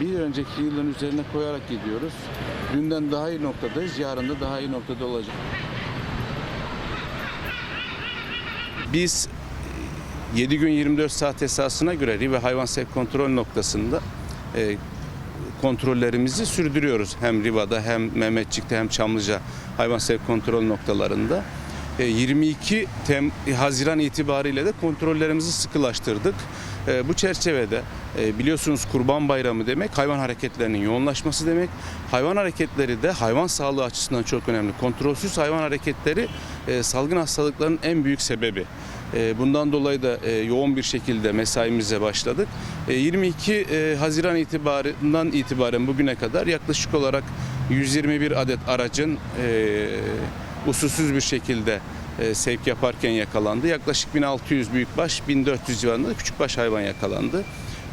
önceki yılın üzerine koyarak gidiyoruz. Dünden daha iyi noktadayız, yarın da daha iyi noktada olacak. Biz 7 gün 24 saat esasına göre Rive Hayvan Sevk Kontrol noktasında e, kontrollerimizi sürdürüyoruz. Hem Riva'da hem Mehmetçik'te hem Çamlıca hayvan sevk kontrol noktalarında. E, 22 Tem Haziran itibariyle de kontrollerimizi sıkılaştırdık. E, Bu çerçevede e, biliyorsunuz Kurban Bayramı demek hayvan hareketlerinin yoğunlaşması demek. Hayvan hareketleri de hayvan sağlığı açısından çok önemli. Kontrolsüz hayvan hareketleri e, salgın hastalıkların en büyük sebebi. E, Bundan dolayı da e, yoğun bir şekilde mesaimize başladık. E, 22 e, Haziran itibarından itibaren bugüne kadar yaklaşık olarak 121 adet aracın e, usulsüz bir şekilde e, sevk yaparken yakalandı. Yaklaşık 1600 büyükbaş, 1400 civarında da küçükbaş hayvan yakalandı.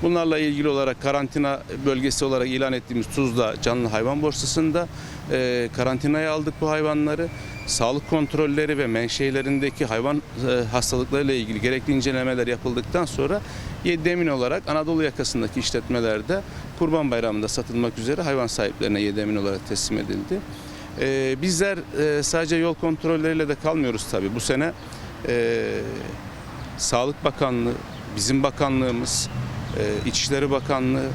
Bunlarla ilgili olarak karantina bölgesi olarak ilan ettiğimiz Tuzla Canlı Hayvan Borsası'nda e, karantinaya aldık bu hayvanları. Sağlık kontrolleri ve menşelerindeki hayvan e, hastalıklarıyla ilgili gerekli incelemeler yapıldıktan sonra 7 emin olarak Anadolu yakasındaki işletmelerde Kurban Bayramı'nda satılmak üzere hayvan sahiplerine 7 emin olarak teslim edildi. E, bizler e, sadece yol kontrolleriyle de kalmıyoruz tabii. Bu sene e, Sağlık Bakanlığı, bizim bakanlığımız, e, İçişleri Bakanlığı,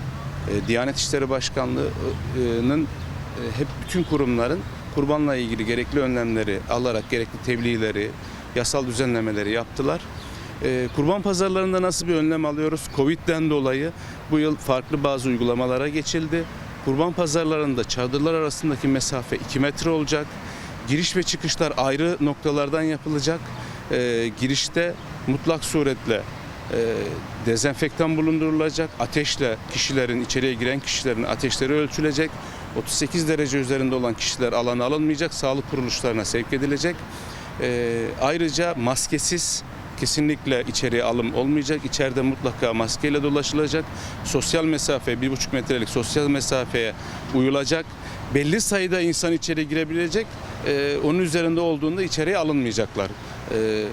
e, Diyanet İşleri Başkanlığı'nın e, hep bütün kurumların kurbanla ilgili gerekli önlemleri alarak gerekli tebliğleri, yasal düzenlemeleri yaptılar. E, Kurban pazarlarında nasıl bir önlem alıyoruz? Covid'den dolayı bu yıl farklı bazı uygulamalara geçildi. Kurban pazarlarında çadırlar arasındaki mesafe 2 metre olacak. Giriş ve çıkışlar ayrı noktalardan yapılacak. E, girişte mutlak suretle e, dezenfektan bulundurulacak. Ateşle kişilerin içeriye giren kişilerin ateşleri ölçülecek. 38 derece üzerinde olan kişiler alana alınmayacak. Sağlık kuruluşlarına sevk edilecek. E, ayrıca maskesiz kesinlikle içeriye alım olmayacak. İçeride mutlaka maskeyle dolaşılacak. Sosyal mesafe, bir buçuk metrelik sosyal mesafeye uyulacak. Belli sayıda insan içeri girebilecek. Ee, onun üzerinde olduğunda içeriye alınmayacaklar. Ee,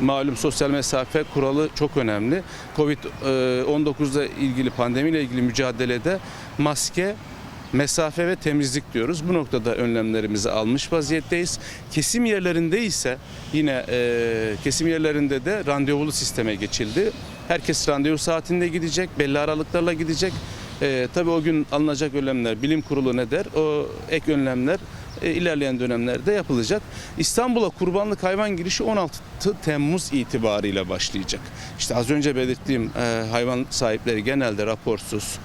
malum sosyal mesafe kuralı çok önemli. Covid-19'da ilgili pandemiyle ilgili mücadelede maske mesafe ve temizlik diyoruz. Bu noktada önlemlerimizi almış vaziyetteyiz. Kesim yerlerinde ise yine e, kesim yerlerinde de randevulu sisteme geçildi. Herkes randevu saatinde gidecek, belli aralıklarla gidecek. E, tabii o gün alınacak önlemler, bilim kurulu ne der? O ek önlemler e, ilerleyen dönemlerde yapılacak. İstanbul'a kurbanlık hayvan girişi 16 Temmuz itibariyle başlayacak. İşte az önce belirttiğim e, hayvan sahipleri genelde raporsuz,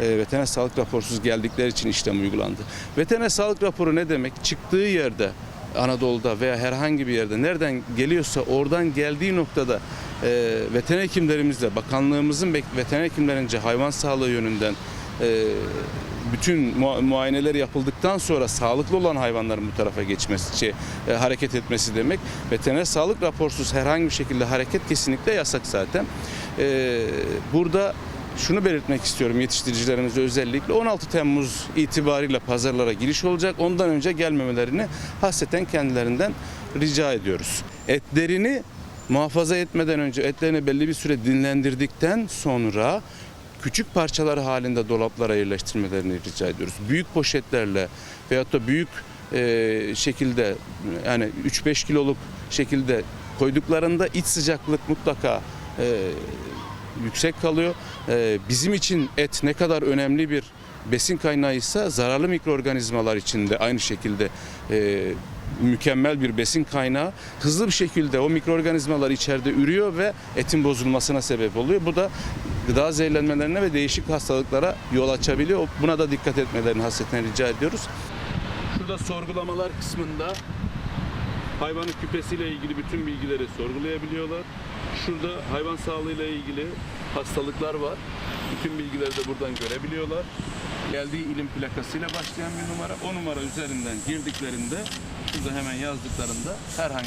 e, veteriner sağlık raporsuz geldikleri için işlem uygulandı. Veteriner sağlık raporu ne demek? Çıktığı yerde Anadolu'da veya herhangi bir yerde nereden geliyorsa oradan geldiği noktada e, veteriner hekimlerimizle bakanlığımızın veteriner hekimlerince hayvan sağlığı yönünden e, bütün mu- muayeneler yapıldıktan sonra sağlıklı olan hayvanların bu tarafa geçmesi, şey, e, hareket etmesi demek. Veteriner sağlık raporsuz herhangi bir şekilde hareket kesinlikle yasak zaten. E, burada şunu belirtmek istiyorum yetiştiricilerimize özellikle 16 Temmuz itibariyle pazarlara giriş olacak. Ondan önce gelmemelerini hasreten kendilerinden rica ediyoruz. Etlerini muhafaza etmeden önce etlerini belli bir süre dinlendirdikten sonra küçük parçalar halinde dolaplara yerleştirmelerini rica ediyoruz. Büyük poşetlerle veyahut da büyük e, şekilde yani 3-5 kiloluk şekilde koyduklarında iç sıcaklık mutlaka e, yüksek kalıyor. Ee, bizim için et ne kadar önemli bir besin kaynağıysa zararlı mikroorganizmalar için de aynı şekilde e, mükemmel bir besin kaynağı. Hızlı bir şekilde o mikroorganizmalar içeride ürüyor ve etin bozulmasına sebep oluyor. Bu da gıda zehirlenmelerine ve değişik hastalıklara yol açabiliyor. Buna da dikkat etmelerini hasreten rica ediyoruz. Şurada sorgulamalar kısmında hayvanın küpesiyle ilgili bütün bilgileri sorgulayabiliyorlar. Şurada hayvan sağlığıyla ilgili hastalıklar var. Bütün bilgileri de buradan görebiliyorlar. Geldiği ilim plakasıyla başlayan bir numara. O numara üzerinden girdiklerinde şurada hemen yazdıklarında herhangi